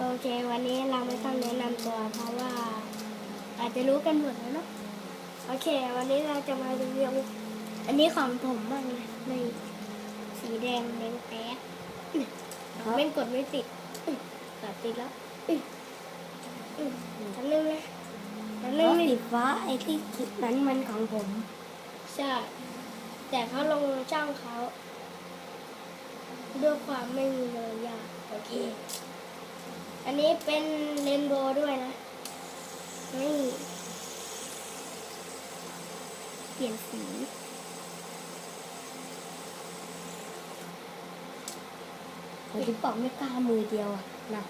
โอเค วันนี้เราไม่ต้องแนะนำตัวเพราะว่า อาจจะรู้กันหมดแล้วเนาะโอเค วันนี้เราจะมารีวิวอันนี้ของผมบ้างนะในสีแดงแดงแป๊ดไม่กดไม่ติดอุ๊ยกดติดแล้วอุ๊ยอุ๊ยอันนึงนะอันนึแล้งวนี่สีฟ้าไอ้ที่คลิปนั้นมันของผม ใช่ แต่เขาลงช่องเขาด้วยความไม่มีเลยยากโอเค อันนี้เป็นเรนโบว์ด้วยนะ นี่ เปลี่ยนสี ผมถึงบอกไม่กล้ามือเดียวอะนะ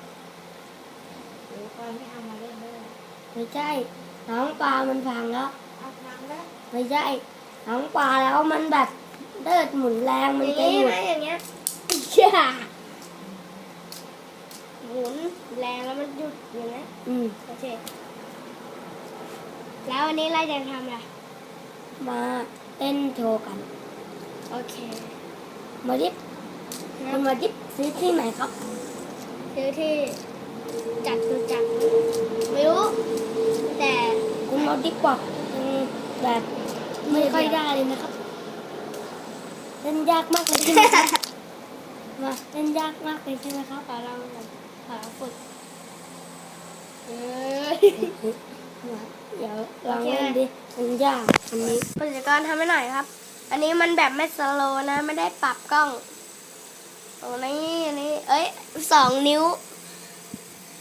หรือความไม่เอามาเล่นด้วยไม่ใช่ น้องปลามันพังแล้วเอาน้ำแล้วไม่ใช่ น้องปลาแล้วมันแบบเดิดหมุนแรงมันจะหยุดนะอย่างเงี้ยอย่าหมุน แรงแล้วมันหยุดอย่างเงี้ยอืม โอเค แล้ววันนี้เราจะทำอะไร มาเต้นโชว์กัน โอเคมาดิบคุณมาดิบซื้อที่ไหนครับซื้อที่จัดคือจัดไม่รู้ แต่คุณมาดิบบอกอืมแบบไม่ค่อยได้เลยนะครับเล่นยากมากเลยใช่ไหมครับมาเล่นยากมากเลยใช่ไหมครับ ขอลองก่อนขอฝึก เออมาเดี๋ยวลองเล่นดิมันยากอันนี้ผู้จัดการทำให้หน่อยครับ อันนี้มันแบบไม่สโลว์นะ ไม่ได้ปรับกล้องโอ้นี่อันนี้ เอ้ยสองนิ้ว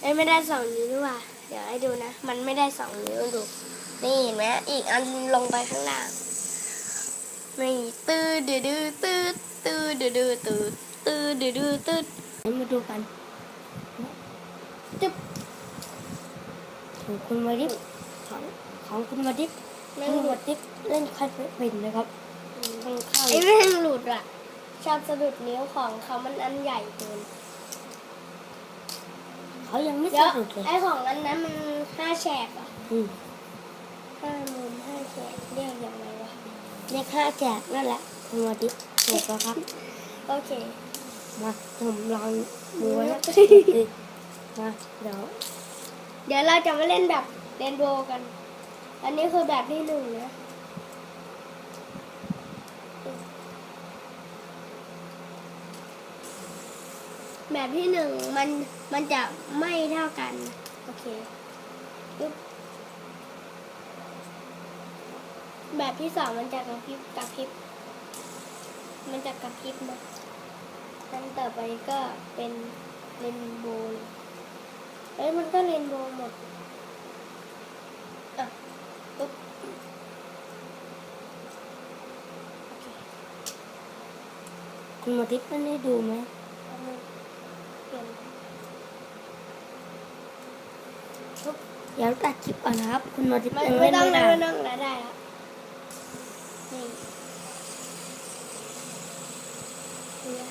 เอ้ยไม่ได้สองนิ้วด้วยว่ะเดี๋ยวให้ดูนะ มันไม่ได้สองนิ้วดู นี่เห็นไหมอีกอันลงไปข้างล่างนี่ตื้อดื้อดื้อตื้อตื้อดื้อดื้อตื้อตื้อดื้อดื้อตื้อให้มาดูกันจึ๊บ ของคุณมาดิบของของคุณมาดิบไม่คุณหลุมาดดิบเล่นใครเป็นนะครับต้องเข้าไอ้แม่งหลุดอะ ชอบสะดุดนิ้วของเขามันอันใหญ่เกินเขายังไม่เดี๋ยวสะดุดเลยไอ้ของอันนั้นมันห้าแฉกอะอืมห้ามุมห้าแฉกเรียกยังไงวะเลขห้าแจกนั่นแหละคุณมาดิบถูกแล้วครับ โอเคมาผมลองดูไว้นะมาเดี๋ยว เดี๋ยวเราจะมาเล่นแบบเรนโบว์กัน อันนี้คือแบบที่หนึ่งนะแบบที่หนึ่งมันมันจะไม่เท่ากัน โอเคปึ๊บแบบที่สองมันจะกระพริบกระพริบ มันจะกระพริบนะอันต่อไปก็เป็นเรนโบว์ เลยเอ้ยมันก็เรนโบว์หมดอะปึ๊บโอเคคุณมาดิบไม่ได้ดูไหมเอามือเปลี่ยนปึ๊บเดี๋ยวตัดคลิปก่อนนะครับ คุณมาดิบไม่ยังไม่เล่นต้องไม่เลยได้ไม่ต้องแล้วได้แล้วนี่เนี่ย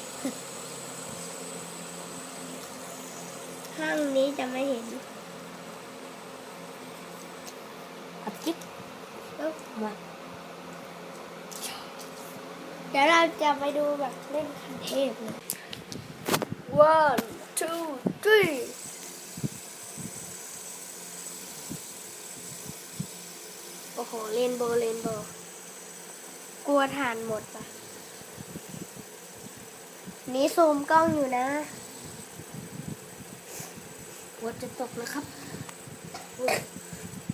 ห้างนี้จะไม่เห็นอัดคลิปปึ๊บมาเดี๋ยวเราจะไปดูแบบเล่นคันเทพเลย one two three โอ้โหเรนโบว์เรนโบว์กลัวฐานหมดปะนี่ซูมกล้องอยู่นะหั วจะตกนะครับอุ๊ย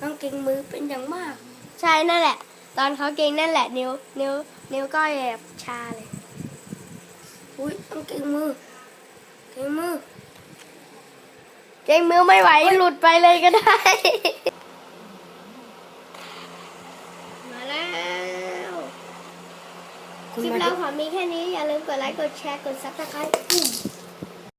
ต้องเก่งมือเป็นอย่างมาก ใช่นั่นแหละ ตอนเขาเก่งนั่นแหละ นิ้ว นิ้ว นิ้วก้อยแบบชาเลย อุ้ยต้องเก่งมือ เก่งมือ เก่งมือไม่ไหวหลุดไปเลยก็ได้ มาแล้วคุคณลิปมาเราดิบขอมีแค่นี้อย่าลืมกดไลค์กดแชร์กดซับสไครต์